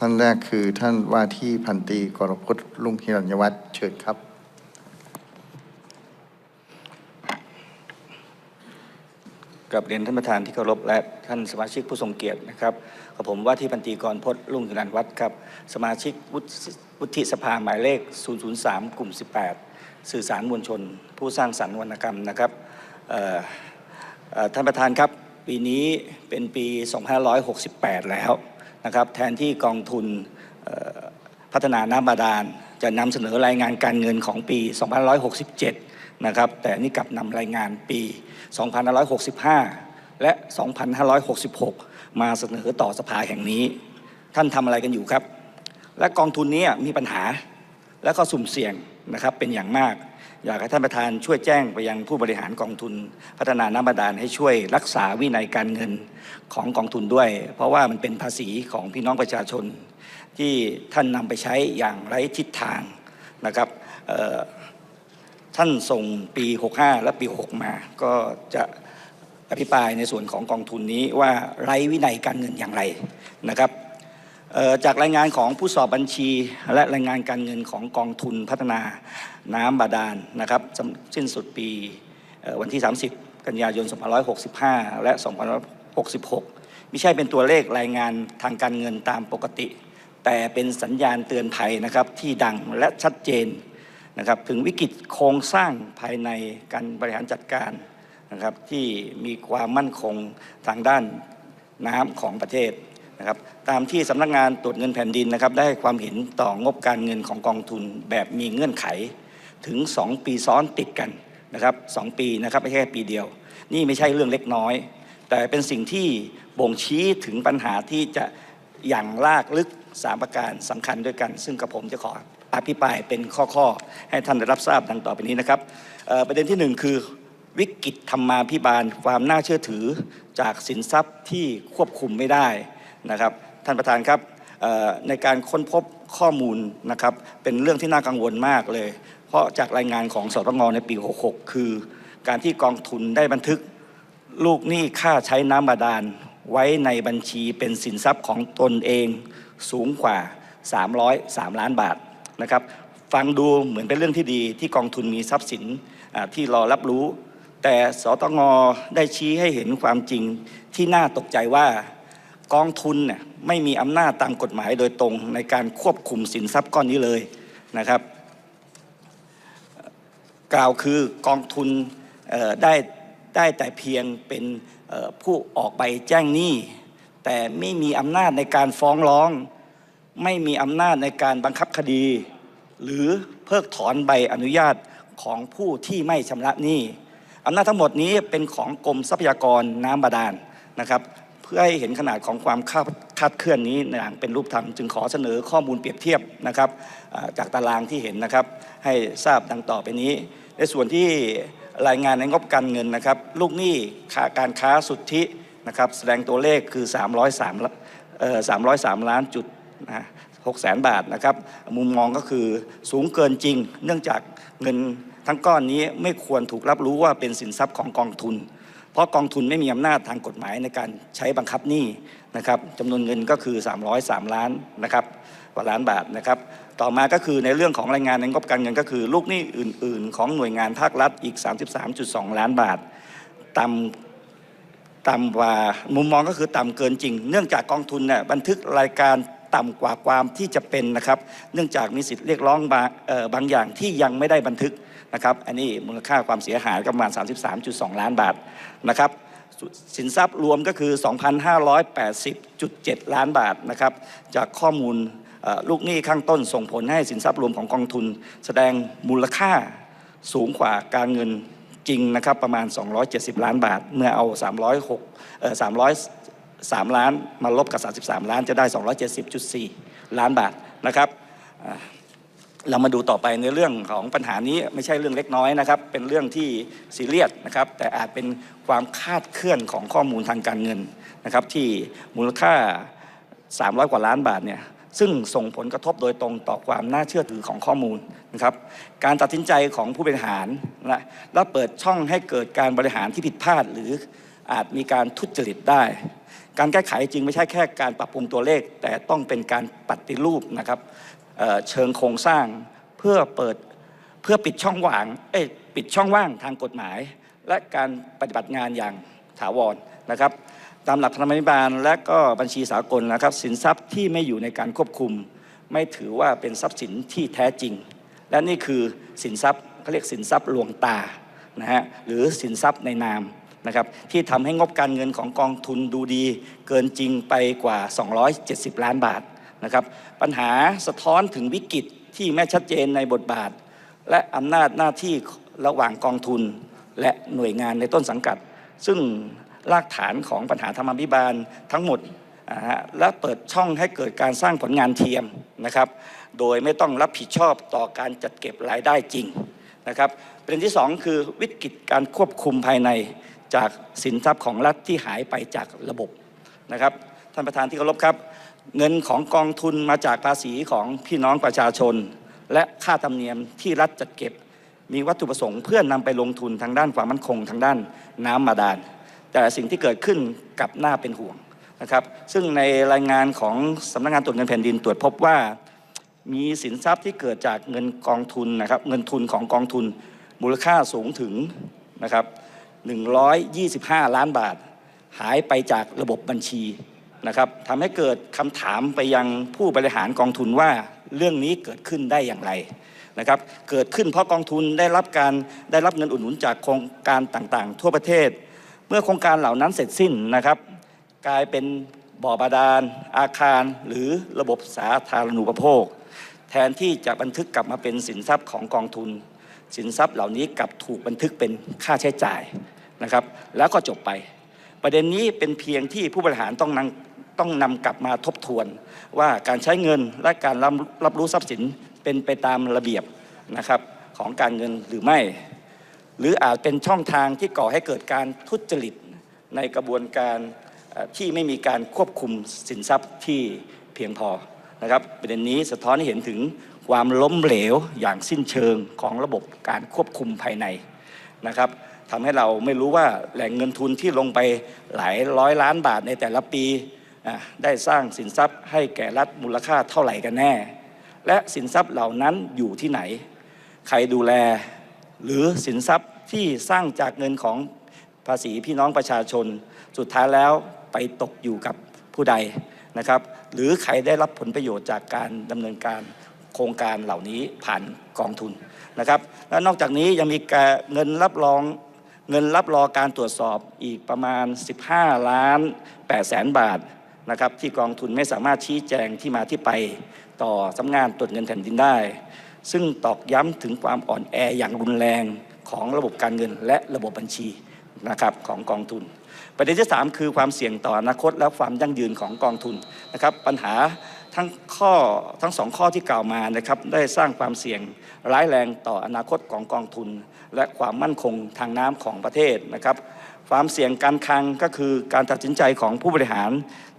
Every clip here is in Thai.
ท่านแรกคือท่านว่าที่พันตีกรพจน์ลุงหิรัญวัฒน์เชิญครับ กับเรียนท่านประธานที่เคารพและท่านสมาชิกผู้ทรงเกียรตินะครับกับผมว่าที่พันตีกรพจน์รุ่งหิรันวัฒน์ครับ สมาชิกวุฒิสภาหมายเลข 003 กลุ่ม 18 สื่อสารมวลชน ผู้สร้างสรรค์วรรณกรรมนะครับท่านประธานครับ ปีนี้เป็นปี 2568 แล้ว นะครับแทนที่กองทุนพัฒนาน้ำบาดาล จะนำเสนอรายงานการเงินของปี 2567 นะครับ แต่นี่กลับนำรายงานปี 2565 และ 2566 มาเสนอต่อสภาแห่งนี้ ท่านทำอะไรกันอยู่ครับ และกองทุนนี้มีปัญหาและก็สุ่มเสี่ยงนะครับเป็นอย่างมาก อยากให้ท่านประธานช่วยแจ้งไปยังผู้บริหารกองทุน พัฒนาน้ำบาดาลให้ช่วยรักษาวินัยการเงินของกองทุนด้วย เพราะว่ามันเป็นภาษีของพี่น้องประชาชน ที่ท่านนำไปใช้อย่างไร้ทิศทางนะครับท่านส่งปี 65 และปี 6 มาก็จะอภิปรายในส่วนของกองทุนนี้ว่าไร้วินัยการเงินอย่างไรนะครับ จากรายงานของผู้สอบบัญชี และรายงานการเงินของกองทุนพัฒนาน้ำบาดาลนะครับสิ้นสุดปีวันที่ 30 กันยายน 2565 และ 2566 ไม่ใช่เป็นตัวเลขรายงานทางการเงินตามปกติ แต่เป็นสัญญาณเตือนภัยนะครับที่ดังและชัดเจนนะครับถึงวิกฤตโครงสร้างภายในการบริหารจัดการนะครับที่มีความมั่นคงทางด้านน้ำของประเทศ นะครับตามที่สำนักงานตรวจเงินแผ่นดินนะครับได้ความเห็นต่องบการเงินของกองทุนแบบมีเงื่อนไข ถึง 2 ปีซ้อนติดกันนะครับสองปีนะครับไม่ใช่แค่ปีเดียว นี่ไม่ใช่เรื่องเล็กน้อย แต่เป็นสิ่งที่บ่งชี้ถึงปัญหาที่จะอย่างลากลึกสามประการสำคัญด้วยกัน ซึ่งกับผมจะขออภิปรายเป็นข้อๆ ให้ท่านได้รับทราบดังต่อไปนี้นะครับประเด็นที่หนึ่งคือวิกฤตธรรมาภิบาลความน่าเชื่อถือจากสินทรัพย์ที่ควบคุมไม่ได้ นะครับ ท่านประธานครับในการค้นพบข้อมูลนะครับเป็นเรื่องที่น่ากังวลมากเลย เพราะจากรายงานของสตงในปี 66 คือ การที่กองทุนได้บันทึก ลูกหนี้ค่าใช้น้ำบาดาล ไว้ในบัญชีเป็นสินทรัพย์ของตนเองสูงกว่า 303 ล้านบาทนะครับฟังดูเหมือนเป็นเรื่องที่ดีที่กองทุนมีทรัพย์สินที่รอรับรู้ แต่สตงได้ชี้ให้เห็นความจริงที่น่าตกใจว่า กองทุนเนี่ยไม่มีอำนาจตามกฎหมายโดยตรงในการควบคุมสินทรัพย์ก้อนนี้เลยนะครับ กล่าวคือกองทุนได้ได้แต่เพียงเป็นผู้ออกใบแจ้งหนี้ แต่ไม่มีอำนาจในการฟ้องร้อง ไม่มีอำนาจในการบังคับคดี หรือเพิกถอนใบอนุญาตของผู้ที่ไม่ชำระหนี้อำนาจทั้งหมดนี้เป็นของกรมทรัพยากรน้ำบาดาลนะครับ เพื่อให้เห็นขนาดของความคาดคาดเคลื่อนนี้อย่างเป็นรูปธรรมจึงขอเสนอข้อมูลเปรียบเทียบนะครับจากตารางที่เห็นนะครับ ให้ทราบดังต่อไปนี้ ในส่วนที่รายงานในงบการเงินนะครับ ลูกหนี้ค่าการค้าสุทธินะครับ แสดงตัวเลขคือ 303เอ่อ303 ล้านจุดนะ6แสนบาทนะครับ มุมมองก็คือสูงเกินจริง เนื่องจากเงินทั้งก้อนนี้ไม่ควรถูกรับรู้ว่าเป็นสินทรัพย์ของกองทุน เพราะกองทุนไม่มีอำนาจทางกฎหมายในการใช้บังคับหนี้นะครับจำนวนเงินก็คือ 303 ล้านนะครับกว่าล้านบาทนะครับต่อมาก็คือในเรื่องของรายงานในงบการเงินก็คือ ลูกหนี้อื่น ๆ ของหน่วยงานภาครัฐอีก 33.2 ล้านบาทต่ำต่ำกว่ามุมมองก็คือต่ำเกินจริง เนื่องจากกองทุนน่ยบันทึกรายการต่ำกว่าความที่จะเป็นนะครับ เนื่องจากมีสิทธิ์เรียกร้องบาบางอย่างที่ยังไม่ได้บันทึก นะครับอันนี้มูลค่าความเสียหายประมาณ 33.2 ล้านบาทนะครับสินทรัพย์รวมก็คือ 2,580.7 ล้านบาทนะครับจากข้อมูลลูกหนี้ข้างต้นส่งผลให้สินทรัพย์รวมของกองทุน แสดงมูลค่าสูงกว่าการเงินจริงนะครับประมาณ 270 ล้านบาท เมื่อเอา 306เอ่อ303 ล้านมาลบกับ 33 ล้านจะได้ 270.4 ล้านบาทนะครับ เรามาดูต่อไปในเรื่องของปัญหานี้ไม่ใช่เรื่องเล็กน้อยนะครับ เป็นเรื่องที่ซีเรียสนะครับ แต่อาจเป็นความคาดเคลื่อนของข้อมูลทางการเงินนะครับ ที่มูลค่า 300 กว่าล้านบาทเนี่ยซึ่งส่งผลกระทบโดยตรงต่อความน่าเชื่อถือของข้อมูลนะครับ การตัดสินใจของผู้บริหารนะและเปิดช่องให้เกิดการบริหารที่ผิดพลาด หรืออาจมีการทุจริตได้ การแก้ไขจริงไม่ใช่แค่การปรับปรุงตัวเลข แต่ต้องเป็นการปฏิรูปนะครับ เชิงโครงสร้างเพื่อเปิดเพื่อปิดช่องว่างเอ้ปิดช่องว่างทางกฎหมาย และการปฏิบัติงานอย่างถาวรนะครับ ตามหลักธรรมนิบาลและก็บัญชีสากลนะครับ สินทรัพย์ที่ไม่อยู่ในการควบคุม ไม่ถือว่าเป็นทรัพย์สินที่แท้จริง และนี่คือสินทรัพย์เขาเรียกสินทรัพย์ลวงตานะฮะหรือสินทรัพย์ในนามนะครับที่ทำให้งบการเงินของกองทุนดูดีเกินจริงไปกว่า 270 ล้านบาท นะครับปัญหาสะท้อนถึงวิกฤตที่ไม่ชัดเจนในบทบาท และอำนาจหน้าที่ระหว่างกองทุน และหน่วยงานในต้นสังกัด ซึ่งรากฐานของปัญหาธรรมาภิบาลทั้งหมดอ่าฮะและเปิดช่องให้เกิดการสร้างผลงานเทียมนะครับโดยไม่ต้องรับผิดชอบต่อการจัดเก็บรายได้จริงนะครับประเด็นที่สองคือวิกฤตการควบคุมภายในจากสินทรัพย์ของรัฐที่หายไปจากระบบนะครับท่านประธานที่เคารพครับ เงินของกองทุนมาจากภาษีของพี่น้องประชาชน และค่าธรรมเนียมที่รัฐจัดเก็บ มีวัตถุประสงค์เพื่อนำไปลงทุนทางด้านความมั่นคงทางด้านน้ำบาดาลแต่สิ่งที่เกิดขึ้นกับน่าเป็นห่วงนะครับ ซึ่งในรายงานของสำนักงานตรวจเงินแผ่นดินตรวจพบว่า มีสินทรัพย์ที่เกิดจากเงินกองทุนนะครับเงินทุนของกองทุนมูลค่าสูงถึงนะครับ125 ล้านบาท หายไปจากระบบบัญชี นะครับทำให้เกิดคำถามไปยังผู้บริหารกองทุนว่าเรื่องนี้เกิดขึ้นได้อย่างไรนะครับ เกิดขึ้นเพราะกองทุนได้รับการได้รับเงินอุดหนุนจากโครงการต่างๆ ทั่วประเทศ เมื่อโครงการเหล่านั้นเสร็จสิ้นนะครับ กลายเป็นบ่อบาดาล อาคาร หรือระบบสาธารณูปโภค แทนที่จะบันทึกกลับมาเป็นสินทรัพย์ของกองทุน สินทรัพย์เหล่านี้กลับถูกบันทึกเป็นค่าใช้จ่ายนะครับ แล้วก็จบไป ประเด็นนี้เป็นเพียงที่ผู้บริหารต้องนำ ต้องนำกลับมาทบทวน ว่าการใช้เงินและการรับรับรู้ทรัพย์สินเป็นไปตามระเบียบนะครับของการเงินหรือไม่ หรืออาจเป็นช่องทางที่ก่อให้เกิดการทุจริตในกระบวนการที่ไม่มีการควบคุมสินทรัพย์ที่เพียงพอนะครับประเด็นนี้สะท้อนให้เห็นถึงความล้มเหลวอย่างสิ้นเชิงของระบบการควบคุมภายในนะครับทำให้เราไม่รู้ว่าแหล่งเงินทุนที่ลงไปหลายร้อยล้านบาทในแต่ละปี ได้สร้างสินทรัพย์ให้แก่รัฐมูลค่าเท่าไหร่กันแน่ และสินทรัพย์เหล่านั้นอยู่ที่ไหน ใครดูแล หรือสินทรัพย์ที่สร้างจากเงินของภาษีพี่น้องประชาชน สุดท้ายแล้วไปตกอยู่กับผู้ใดนะครับ หรือใครได้รับผลประโยชน์จากการดำเนินการโครงการเหล่านี้ผ่านกองทุนนะครับ และนอกจากนี้ยังมีเงินรับรองเงินรับรอการตรวจสอบอีกประมาณ 15 ล้าน8แสนบาท นะครับที่กองทุนไม่สามารถชี้แจงที่มาที่ไปต่อสำนักงานตรวจเงินแผ่นดินได้ ซึ่งตอกย้ำถึงความอ่อนแออย่างรุนแรงของระบบการเงินและระบบบัญชีนะครับของกองทุน ประเด็นที่ 3 คือความเสี่ยงต่ออนาคตและความยั่งยืนของกองทุนนะครับปัญหาทั้งข้อทั้งสองข้อที่กล่าวมานะครับได้สร้างความเสี่ยงร้ายแรงต่ออนาคตของกองทุน และความมั่นคงทางน้ำของประเทศนะครับ ความเสี่ยงการคลังก็คือการตัดสินใจของผู้บริหาร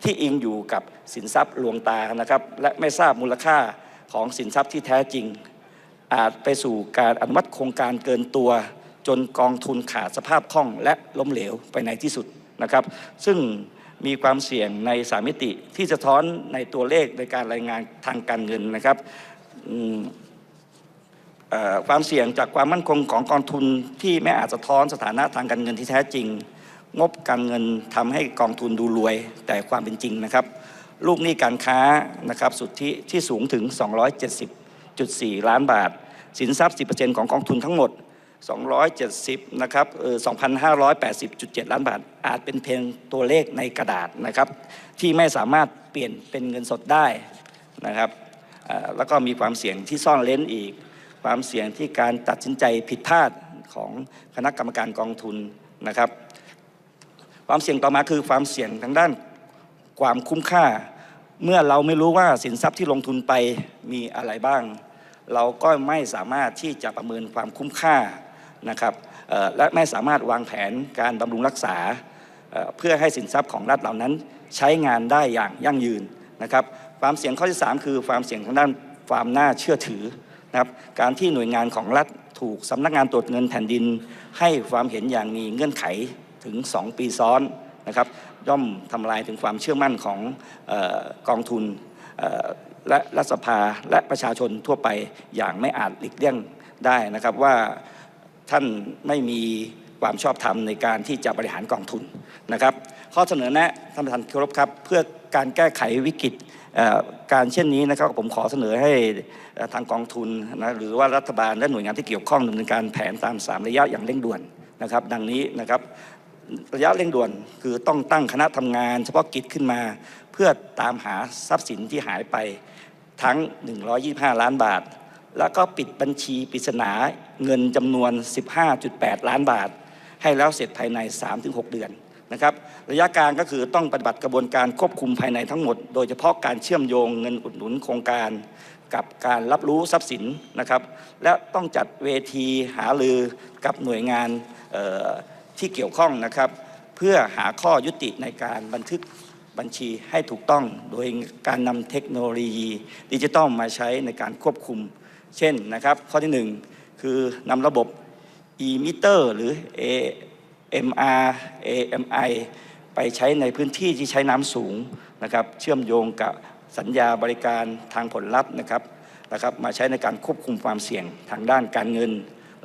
ที่อิงอยู่กับสินทรัพย์ลวงตานะครับ และไม่ทราบมูลค่าของสินทรัพย์ที่แท้จริง อาจไปสู่การอนุมัติโครงการเกินตัว จนกองทุนขาดสภาพคล่องและล้มเหลวไปในที่สุดนะครับ ซึ่งมีความเสี่ยงในสามมิติที่สะท้อนในตัวเลขในการรายงานทางการเงินนะครับ ความเสี่ยงจากความมั่นคงของกองทุนที่ไม่อาจสะท้อนสถานะทางการเงินที่แท้จริง งบการเงินทำให้กองทุนดูรวย แต่ความเป็นจริงนะครับ ลูกหนี้การค้านะครับสุทธิที่สูงถึง 270.4 ล้านบาท สินทรัพย์ 10%ของกองทุนทั้งหมด 270นะครับเออ2,580.7 ล้านบาท อาจเป็นเพียงตัวเลขในกระดาษนะครับที่ไม่สามารถเปลี่ยนเป็นเงินสดได้นะครับแล้วก็มีความเสี่ยงที่ซ่อนเล้นอีก ความเสี่ยงที่การตัดสินใจผิดพลาดของคณะกรรมการกองทุนนะครับ ความเสี่ยงต่อมาคือความเสี่ยงทางด้านความคุ้มค่า เมื่อเราไม่รู้ว่าสินทรัพย์ที่ลงทุนไปมีอะไรบ้าง เราก็ไม่สามารถที่จะประเมินความคุ้มค่านะครับและไม่สามารถวางแผนการบำรุงรักษาเอ่อเพื่อให้สินทรัพย์ของรัฐเหล่านั้นใช้งานได้อย่างยั่งยืนนะครับ ความเสี่ยงข้อที่ 3 คือความเสี่ยงทางด้านความน่าเชื่อถือ นะครับการที่หน่วยงานของรัฐถูกสำนักงานตรวจเงินแผ่นดิน ให้ความเห็นอย่างมีเงื่อนไขถึง 2 ปีซ้อนนะครับย่อมทำลายถึงความเชื่อมั่นของออกองทุนและรัฐสภาและประชาชนทั่วไปอย่างไม่อาจหลีกเลี่ยงได้นะครับว่าท่านไม่มีความชอบธรรมในการที่จะบริหารกองทุนนะครับ ข้อเสนอแนะท่านประธานเคารพครับ เพื่อ การแก้ไขวิกฤตการเช่นนี้นะครับผมขอเสนอให้ทางกองทุนนะหรือว่ารัฐบาลและหน่วยงานที่เกี่ยวข้องดำเนินการแผนตาม 3 ระยะอย่างเร่งด่วนนะครับ ดังนี้นะครับระยะเร่งด่วนคือต้องตั้งคณะทำงาน เฉพาะกิจขึ้นมา เพื่อตามหาทรัพย์สินที่หายไปทั้ง 125 ล้านบาท แล้วก็ปิดบัญชีปริศนาเงินจำนวน 15.8 ล้านบาท ให้แล้วเสร็จภายใน 3-6 เดือน นะครับระยะกลางก็คือต้องปฏิบัติกระบวนการควบคุมภายในทั้งหมด โดยเฉพาะการเชื่อมโยงเงินอุดหนุนโครงการกับการรับรู้ทรัพย์สินนะครับ และต้องจัดเวทีหารือกับหน่วยงานที่เกี่ยวข้องนะครับ เพื่อหาข้อยุติในการบันทึกบัญชีให้ถูกต้อง โดยการนำเทคโนโลยีดิจิทัลมาใช้ในการควบคุม เช่นนะครับ ข้อที่หนึ่งคือนำระบบ e-meter หรือ MRAMI ไปใช้ในพื้นที่ที่ใช้น้ำสูงนะครับ เชื่อมโยงกับสัญญาบริการทางผลลัพธ์นะครับนะครับ มาใช้ในการควบคุมความเสี่ยงทางด้านการเงิน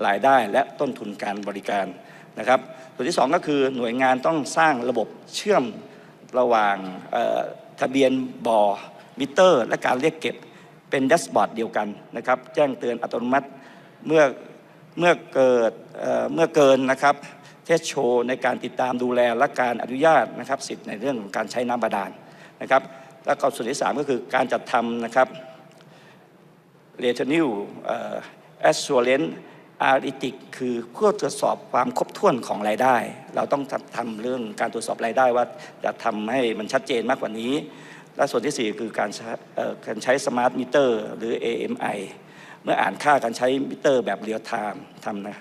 รายได้และต้นทุนการบริการนะครับ ส่วนที่สองก็คือหน่วยงานต้องสร้างระบบเชื่อมระหว่างทะเบียนบอมิเตอร์ และการเรียกเก็บเป็นแดชบอร์ดเดียวกันนะครับ แจ้งเตือนอัตโนมัติเมื่อเมื่อเกิดเเมื่อเกินนะครับ เทสโชในการติดตามดูแลและการอนุญาตนะครับสิทธิ์ในเรื่องของการใช้น้ำบาดาลนะครับแล้วก็ส่วนที่สามก็คือการจัดทำนะครับเรทนิวแอสซูเรนอาริติกคือเพื่อตรวจสอบความครบถ้วนของรายได้ เราต้องทำเรื่องการตรวจสอบรายได้ว่าจะทำให้มันชัดเจนมากกว่านี้ และส่วนที่สี่คือการใช้เอ่อการใช้สมาร์ทมิเตอร์หรือ AMI เมื่ออ่านค่าการใช้มิเตอร์แบบเรียลไทม์ทำนะ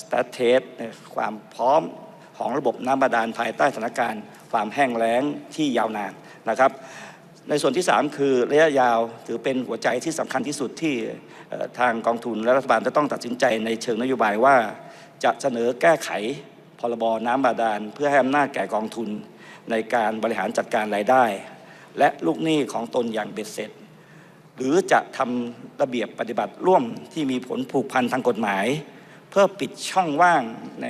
สแตทเทสความพร้อมของระบบน้ำบาดาลภายใต้สถานการณ์ความแห้งแล้งที่ยาวนานนะครับ ในส่วนที่ 3 คือระยะยาวถือเป็นหัวใจที่สำคัญที่สุดที่ทางกองทุนและรัฐบาลจะต้องตัดสินใจในเชิงนโยบายว่า จะเสนอแก้ไขพรบน้ำบาดาลเพื่อให้อำนาจแก่กองทุน ในการบริหารจัดการรายได้ และลูกหนี้ของตนอย่างเบ็ดเสร็จ หรือจะทำระเบียบปฏิบัติร่วมที่มีผลผูกพันทางกฎหมาย เพื่อปิดช่องว่างใน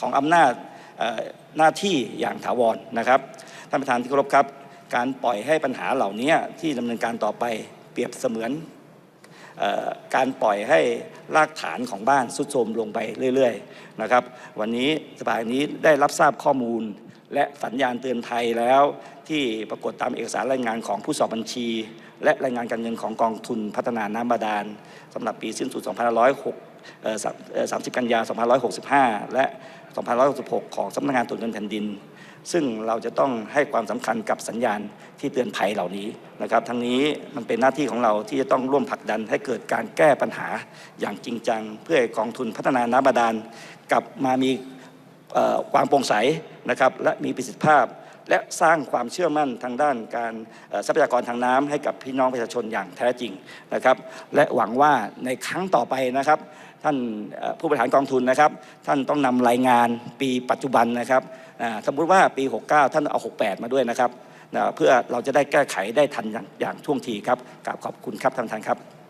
ของอำนาจหน้าที่อย่างถาวรนะครับท่านประธานที่เคารพครับ การปล่อยให้ปัญหาเหล่านี้ที่ดำเนินการต่อไปเปรียบเสมือนออการปล่อยให้รากฐานของบ้านสุดโทรมลงไปเรื่อย ๆ นะครับ วันนี้สภานี้ได้รับทราบข้อมูล และสัญญาณเตือนภัยแล้วที่ปรากฏตามเอกสารรายงานของผู้สอบบัญชี และรายงานการเงินของกองทุนพัฒนาน้ำบาดาลสำหรับปีสิ้นสุด 2506สามเอ่อ30 กันยา 2565 และ 2566 ของสำนักงานตรวจเงินแผ่นดิน ซึ่งเราจะต้องให้ความสำคัญกับสัญญาณที่เตือนภัยเหล่านี้นะครับ ทั้งนี้มันเป็นหน้าที่ของเราที่จะต้องร่วมผลักดันให้เกิดการแก้ปัญหาอย่างจริงจัง เพื่อให้กองทุนพัฒนาน้ำบาดาลกลับมามี ความโปร่งใสนะครับและมีประสิทธิภาพ และสร้างความเชื่อมั่นทางด้านการทรัพยากรทางน้ำให้กับพี่น้องประชาชนอย่างแท้จริงนะครับและหวังว่าในครั้งต่อไปนะครับ ท่านผู้บริหารกองทุนนะครับ ท่านต้องนำรายงานปีปัจจุบันนะครับสมมุติว่าปี 69 ท่านเอา 68 มาด้วยนะครับเพื่อเราจะได้แก้ไขได้ทันอย่างอย่างท่วงทีครับกราบขอบคุณครับท่านประธานครับ